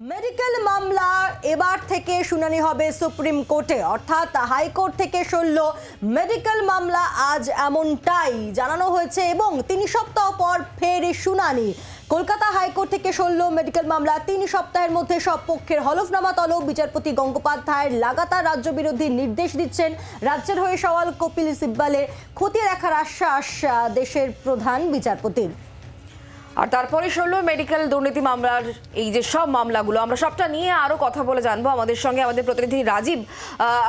Medical মামলা এবার থেকে শুনানি হবে সুপ্রিম কোর্টে। অর্থাৎ হাইকোর্ট থেকে সরল মেডিকেল মামলা আজ এমনটাই। জানানো হয়েছে এবং তিন সপ্তাহ পর ফের শুনানি। কলকাতা হাইকোর্ট থেকে সরল মেডিকেল মামলা তিন সপ্তাহের মধ্যে সব পক্ষের হলফনামা তলব। বিচারপতি গঙ্গোপাধ্যায়ের লাগাতার রাজ্য বিরোধী নির্দেশ দিচ্ছেন রাজ্যের হয়ে সওয়াল কপিল সিব্বালের। খতিয়ে রাখার আশ্বাস দেশের প্রধান বিচারপতির। আর তারপরে শুনলো মেডিকেল দুর্নীতি মামলার এই যে সব মামলাগুলো। আমরা সবটা নিয়ে আরও কথা বলে জানব। আমাদের সঙ্গে আমাদের প্রতিনিধি রাজীব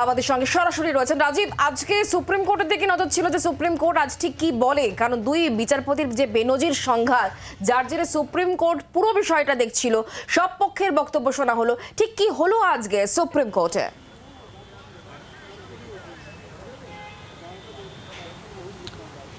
আমাদের সঙ্গে সরাসরি রয়েছেন। রাজীব, আজকে সুপ্রিম কোর্টের দিকে নজর ছিল যে সুপ্রিম কোর্ট আজ ঠিক কি বলে? কারণ দুই বিচারপতির যে বেনজির সংঘাত, যার জেরে সুপ্রিম কোর্ট পুরো বিষয়টা দেখছিল, সব পক্ষের বক্তব্য শোনা হলো। ঠিক কি হলো আজকে সুপ্রিম কোর্টে?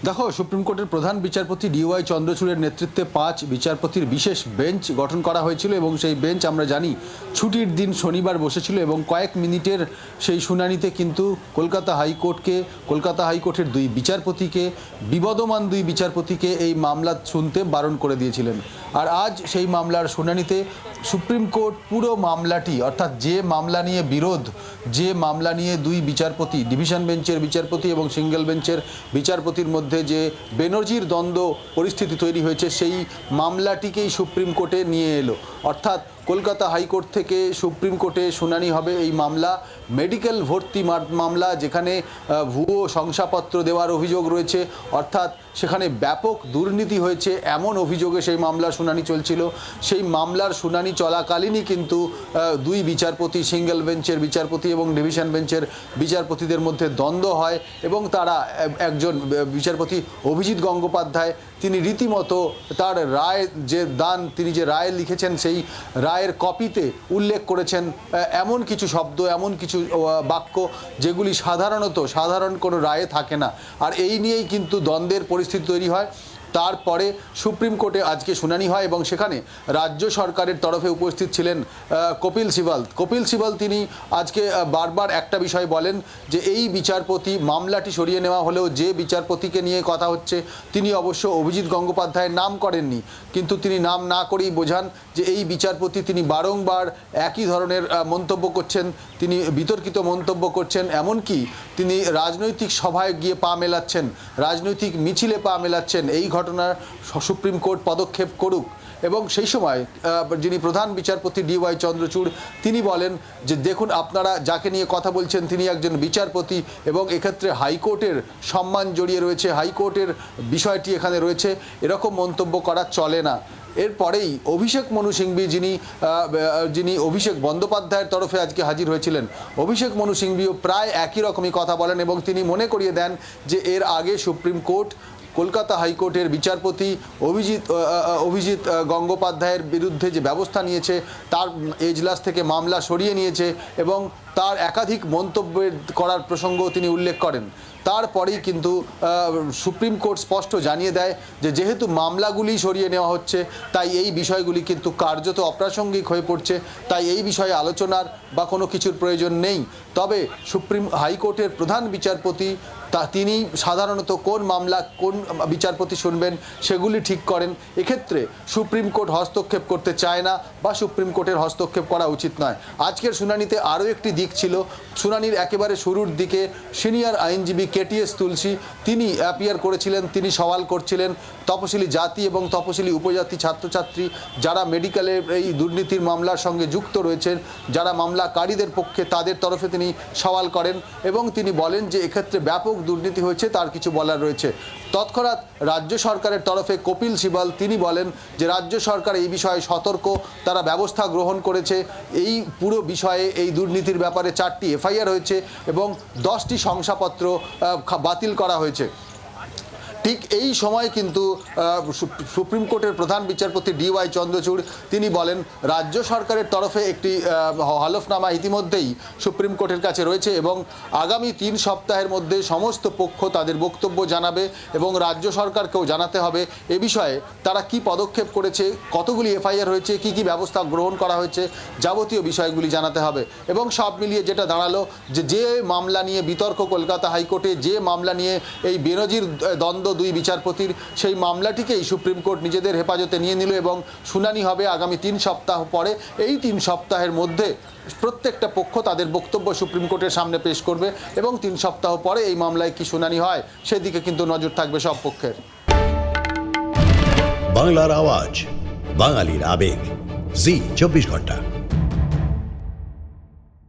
দেখো, সুপ্রিম কোর্টের প্রধান বিচারপতি ডিওয়াই চন্দ্রচূড়ের নেতৃত্বে পাঁচ বিচারপতির বিশেষ বেঞ্চ গঠন করা হয়েছিল এবং সেই বেঞ্চ আমরা জানি ছুটির দিন শনিবার বসেছিল এবং কয়েক মিনিটের সেই শুনানিতে কিন্তু কলকাতা হাইকোর্টকে, কলকাতা হাইকোর্টের দুই বিচারপতিকে, বিবদমান দুই বিচারপতিকে এই মামলা শুনতে বারণ করে দিয়েছিলেন। আর আজ সেই মামলার শুনানিতে সুপ্রিম কোর্ট পুরো মামলাটি, অর্থাৎ যে মামলা নিয়ে বিরোধ, যে মামলা নিয়ে দুই বিচারপতি, ডিভিশন বেঞ্চের বিচারপতি এবং সিঙ্গেল বেঞ্চের বিচারপতির মধ্যে যে বেনজির দ্বন্দ্ব পরিস্থিতি তৈরি হয়েছে সেই মামলাটিকেই সুপ্রিম কোর্টে নিয়ে এলো। অর্থাৎ কলকাতা হাইকোর্ট থেকে সুপ্রিম কোর্টে শুনানি হবে এই মামলা, মেডিকেল ভর্তি মামলা, যেখানে ভুয়ো শংসাপত্র দেওয়ার অভিযোগ রয়েছে। অর্থাৎ সেখানে ব্যাপক দুর্নীতি হয়েছে, এমন অভিযোগে সেই মামলার শুনানি চলছিল। সেই মামলার শুনানি চলাকালীনই কিন্তু দুই বিচারপতি, সিঙ্গেল বেঞ্চের বিচারপতি এবং ডিভিশন বেঞ্চের বিচারপতিদের মধ্যে দ্বন্দ্ব হয় এবং তারা একজন বিচারপতি অভিজিৎ গঙ্গোপাধ্যায় তিনি রীতিমতো তার রায় যে দান, তিনি যে রায় লিখেছেন, সেই রায়ের কপিতে উল্লেখ করেছেন এমন কিছু শব্দ, এমন কিছু বাক্য যেগুলি সাধারণত সাধারণ কোনো রায়ে থাকে না। আর এই নিয়েই কিন্তু দ্বন্দ্বের পরিস্থিতি তৈরি হয়। তারপরে সুপ্রিম কোর্টে আজকে শুনানি হয় এবং সেখানে রাজ্য সরকারের তরফে উপস্থিত ছিলেন কপিল সিবাল। কপিল সিবাল তিনি আজকে বারবার একটা বিষয় বলেন যে এই বিচারপতি মামলাটি সরিয়ে নেওয়া হলেও যে বিচারপতিকে নিয়ে কথা হচ্ছে, তিনি অবশ্য অভিজিৎ গঙ্গোপাধ্যায়ের নাম করেননি। কিন্তু তিনি নাম না করেই বোঝান যে এই বিচারপতি তিনি বারংবার একই ধরনের মন্তব্য করছেন, তিনি বিতর্কিত মন্তব্য করছেন, এমনকি তিনি রাজনৈতিক সভায় গিয়ে পা মেলাচ্ছেন, রাজনৈতিক মিছিলে পা মেলাচ্ছেন, এই ঘটনার সুপ্রিম কোর্ট পদক্ষেপ করুক। এবং সেই সময় যিনি প্রধান বিচারপতি ডিওয়াই চন্দ্রচূড়, তিনি বলেন যে, দেখুন, আপনারা যাকে নিয়ে কথা বলছেন, তিনি একজন বিচারপতি এবং এক্ষেত্রে হাইকোর্টের সম্মান জড়িয়ে রয়েছে, হাইকোর্টের বিষয়টি এখানে রয়েছে। এরকম মন্তব্য করা চলে না। এরপরেই অভিষেক মনু সিংভি, যিনি যিনি অভিষেক বন্দ্যোপাধ্যায়ের তরফে আজকে হাজির হয়েছিলেন, অভিষেক মনু সিংভিও প্রায় একই রকমই কথা বলেন এবং তিনি মনে করিয়ে দেন যে, এর আগে সুপ্রিম কোর্ট কলকাতা হাইকোর্টের বিচারপতি অভিজিৎ অভিজিৎ গঙ্গোপাধ্যায়ের বিরুদ্ধে যে ব্যবস্থা নিয়েছে, তার এজলাস থেকে মামলা সরিয়ে নিয়েছে এবং তার একাধিক মন্তব্যের করার প্রসঙ্গ তিনি উল্লেখ করেন। তারপরেই কিন্তু সুপ্রিম কোর্ট স্পষ্ট জানিয়ে দেয় যে যেহেতু মামলাগুলি সরিয়ে নেওয়া হচ্ছে, তাই এই বিষয়গুলি কিন্তু কার্যত অপ্রাসঙ্গিক হয়ে পড়ছে, তাই এই বিষয়ে আলোচনার বা কোনো কিছুর প্রয়োজন নেই। তবে সুপ্রিম হাইকোর্টের প্রধান বিচারপতি, তা তিনি সাধারণত কোন মামলা, কোন বিচারপতি শুনবেন সেগুলি ঠিক করেন। এক্ষেত্রে সুপ্রিম কোর্ট হস্তক্ষেপ করতে চায় না বা সুপ্রিম কোর্টের হস্তক্ষেপ করা উচিত নয়। আজকের শুনানিতে আরও একটি দিক ছিল। শুনানির একেবারে শুরুর দিকে সিনিয়র আইনজীবী কেটিএস তুলসী, তিনি অ্যাপিয়ার করেছিলেন, তিনি সওয়াল করছিলেন। তপশিলি জাতি এবং তপশিলি উপজাতি ছাত্রছাত্রী যারা মেডিকেলের এই দুর্নীতির মামলার সঙ্গে যুক্ত রয়েছেন, যারা মামলাকারীদের পক্ষে তাদের তরফে তিনি সওয়াল করেন এবং তিনি বলেন যে, এক্ষেত্রে ব্যাপক দুর্নীতি হয়েছে, তার কিছু বলার রয়েছে। তৎক্ষণাৎ রাজ্য সরকারের তরফে কপিল সিবাল, তিনি বলেন যে, রাজ্য সরকার এই বিষয়ে সতর্ক, তারা ব্যবস্থা গ্রহণ করেছে। এই পুরো বিষয়ে এই দুর্নীতির ব্যাপারে চারটি এফআইআর হয়েছে এবং দশটি শংসাপত্র বাতিল করা হয়েছে। ঠিক এই সময় কিন্তু সুপ্রিম কোর্টের প্রধান বিচারপতি ডিওয়াই চন্দ্রচূড়, তিনি বলেন, রাজ্য সরকারের তরফে একটি হলফনামা ইতিমধ্যেই সুপ্রিম কোর্টের কাছে রয়েছে এবং আগামী তিন সপ্তাহের মধ্যে সমস্ত পক্ষ তাদের বক্তব্য জানাবে এবং রাজ্য সরকারকেও জানাতে হবে। এ বিষয়ে তারা কি পদক্ষেপ করেছে, কতগুলি এফআইআর হয়েছে, কি কি ব্যবস্থা গ্রহণ করা হয়েছে, যাবতীয় বিষয়গুলি জানাতে হবে এবং সব মিলিয়ে যেটা দাঁড়াল যে যে মামলা নিয়ে বিতর্ক কলকাতা হাইকোর্টে, যে মামলা নিয়ে এই বেনজির দ্বন্দ্ব দুই বিচারপতির সেই মামলাটিকেই সুপ্রিম কোর্ট নিজেদের হেফাজতে নিয়ে নিল এবং শুনানি হবে আগামী তিন সপ্তাহ পরে। এই তিন সপ্তাহের মধ্যে প্রত্যেকটা পক্ষ তাদের বক্তব্য সুপ্রিম কোর্টের সামনে পেশ করবে এবং তিন সপ্তাহ পরে এই মামলায় কি শুনানি হয় সেদিকে কিন্তু নজর থাকবে সব পক্ষের। বাংলার আওয়াজ, বাঙালির আবেগ। জি, চব্বিশ ঘণ্টা।